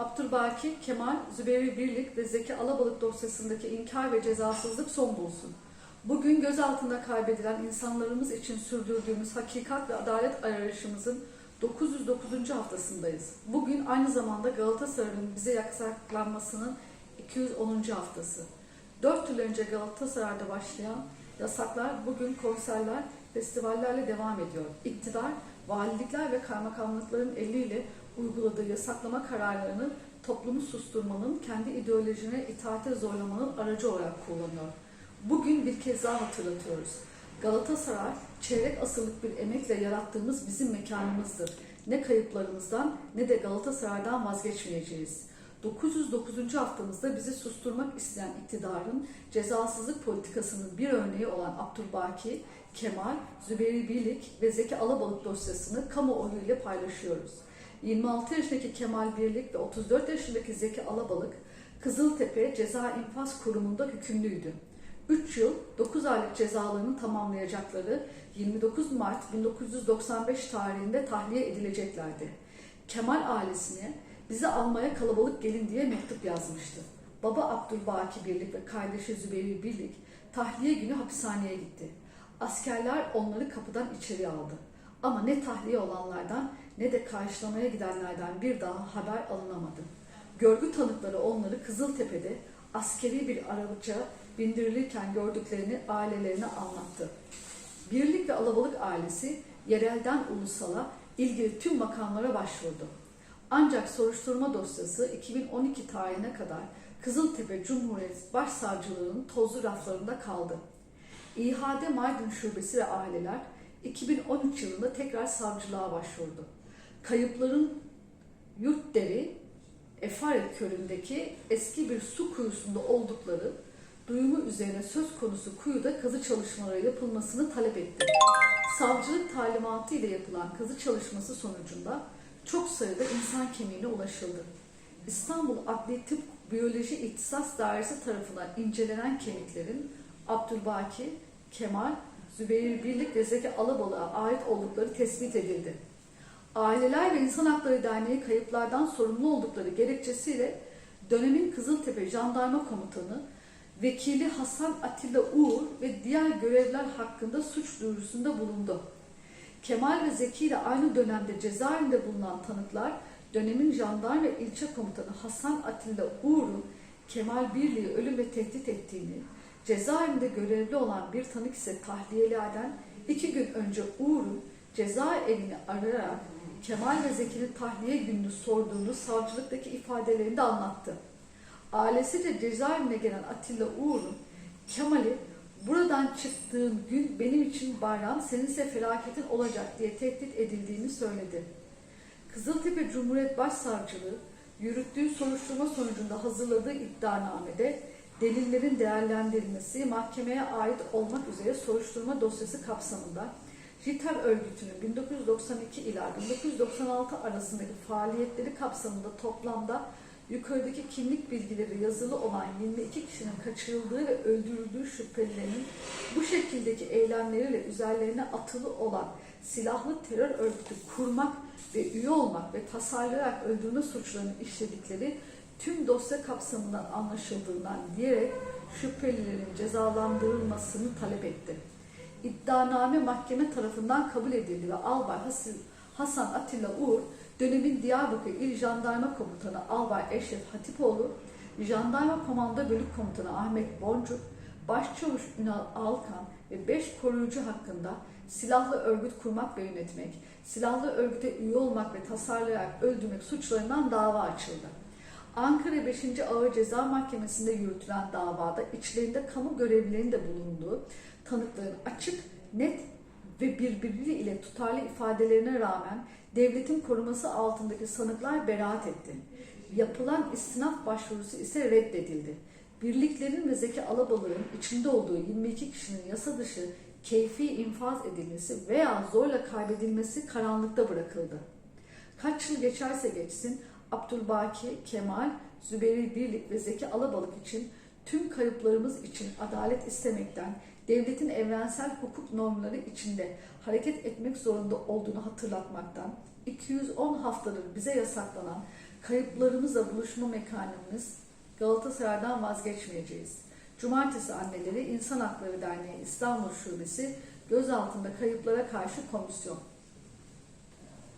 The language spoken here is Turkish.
Abdülbaki, Kemal, Zübeyir Birlik ve Zeki Alabalık dosyasındaki inkar ve cezasızlık son bulsun. Bugün gözaltında kaybedilen insanlarımız için sürdürdüğümüz hakikat ve adalet arayışımızın 909. haftasındayız. Bugün aynı zamanda Galatasaray'ın bize yasaklanmasının 210. haftası. 4 yıl önce Galatasaray'da başlayan yasaklar bugün konserler, festivallerle devam ediyor. İktidar, valilikler ve kaymakamlıkların eliyle uyguladığı yasaklama kararlarını toplumu susturmanın, kendi ideolojine itaate zorlamanın aracı olarak kullanıyor. Bugün bir kez daha hatırlatıyoruz. Galatasaray, çeyrek asırlık bir emekle yarattığımız bizim mekanımızdır. Ne kayıplarımızdan ne de Galatasaray'dan vazgeçmeyeceğiz. 909. haftamızda bizi susturmak isteyen iktidarın cezasızlık politikasının bir örneği olan Abdülbaki, Kemal, Zübeyir Birlik ve Zeki Alabalık dosyasını kamuoyu ile paylaşıyoruz. 26 yaşındaki Kemal Birlik ve 34 yaşındaki Zeki Alabalık, Kızıltepe Ceza İnfaz Kurumu'nda hükümlüydü. 3 yıl 9 aylık cezalarını tamamlayacakları 29 Mart 1995 tarihinde tahliye edileceklerdi. Kemal ailesine bizi almaya kalabalık gelin diye mektup yazmıştı. Baba Abdülbaki Birlik ve kardeşi Zübeyir Birlik tahliye günü hapishaneye gitti. Askerler onları kapıdan içeri aldı. Ama ne tahliye olanlardan ne de karşılamaya gidenlerden bir daha haber alınamadı. Görgü tanıkları onları Kızıltepe'de askeri bir araca bindirilirken gördüklerini ailelerine anlattı. Birlik ve Alabalık ailesi yerelden ulusala ilgili tüm makamlara başvurdu. Ancak soruşturma dosyası 2012 tarihine kadar Kızıltepe Cumhuriyet Başsavcılığı'nın tozlu raflarında kaldı. İHA'de Maydın Şubesi ve aileler 2013 yılında tekrar savcılığa başvurdu. Kayıpların Yurtderi, Efaret Kölü'ndeki eski bir su kuyusunda oldukları duyumu üzerine söz konusu kuyuda kazı çalışmaları yapılmasını talep etti. Savcılık talimatı ile yapılan kazı çalışması sonucunda çok sayıda insan kemiğine ulaşıldı. İstanbul Adli Tıp Biyoloji İhtisas Dairesi tarafından incelenen kemiklerin Abdülbaki, Kemal, Zübeyir Birlik ve Zeki Alabalık'a ait oldukları tespit edildi. Aileler ve İnsan Hakları Derneği kayıplardan sorumlu oldukları gerekçesiyle dönemin Kızıltepe Jandarma Komutanı Vekili Hasan Atilla Uğur ve diğer görevler hakkında suç duyurusunda bulundu. Kemal ve Zeki ile aynı dönemde cezaevinde bulunan tanıklar dönemin jandarma ilçe komutanı Hasan Atilla Uğur'un Kemal Birliği ölüm ve tehdit ettiğini, cezaevinde görevli olan bir tanık ise tahliyelerden iki gün önce Uğur'un cezaevini arayarak Kemal ve Zeki'nin tahliye gününü sorduğunu savcılıktaki ifadelerinde anlattı. Ailesi de cezaevine gelen Atilla Uğur'un Kemal'i buradan çıktığın gün benim için bayram, senin ise felaketin olacak diye tehdit edildiğini söyledi. Kızıltepe Cumhuriyet Başsavcılığı yürüttüğü soruşturma sonucunda hazırladığı iddianamede delillerin değerlendirilmesi mahkemeye ait olmak üzere soruşturma dosyası kapsamında JITER örgütünün 1992 ila 1996 arasındaki faaliyetleri kapsamında toplamda yukarıdaki kimlik bilgileri yazılı olan 22 kişinin kaçırıldığı ve öldürüldüğü şüphelilerinin bu şekildeki eylemleriyle üzerlerine atılı olan silahlı terör örgütü kurmak ve üye olmak ve tasarlayarak öldürme suçlarını işledikleri tüm dosya kapsamından anlaşıldığından diyerek şüphelilerin cezalandırılmasını talep etti. İddianame mahkeme tarafından kabul edildi ve Albay Hasan Atilla Uğur dönemin Diyarbakır İl Jandarma Komutanı Albay Eşref Hatipoğlu, Jandarma Komando Bölük Komutanı Ahmet Boncuk, Başçavuş Ünal Alkan ve 5 koruyucu hakkında silahlı örgüt kurmak ve yönetmek, silahlı örgüte üye olmak ve tasarlayarak öldürmek suçlarından dava açıldı. Ankara 5. Ağır Ceza Mahkemesi'nde yürütülen davada içlerinde kamu görevlilerinin de bulunduğu tanıkların açık, net ve birbiri ile tutarlı ifadelerine rağmen devletin koruması altındaki sanıklar beraat etti. Yapılan istinaf başvurusu ise reddedildi. Birliklerin ve Zeki Alabalık'ın içinde olduğu 22 kişinin yasa dışı keyfi infaz edilmesi veya zorla kaybedilmesi karanlıkta bırakıldı. Kaç yıl geçerse geçsin Abdülbaki, Kemal, Zübeyir Birlik ve Zeki Alabalık için tüm kayıplarımız için adalet istemekten, devletin evrensel hukuk normları içinde hareket etmek zorunda olduğunu hatırlatmaktan, 210 haftadır bize yasaklanan Kayıplarımızla buluşma mekanımız Galatasaray'dan vazgeçmeyeceğiz. Cumartesi Anneleri İnsan Hakları Derneği İstanbul Şubesi gözaltında kayıplara karşı komisyon.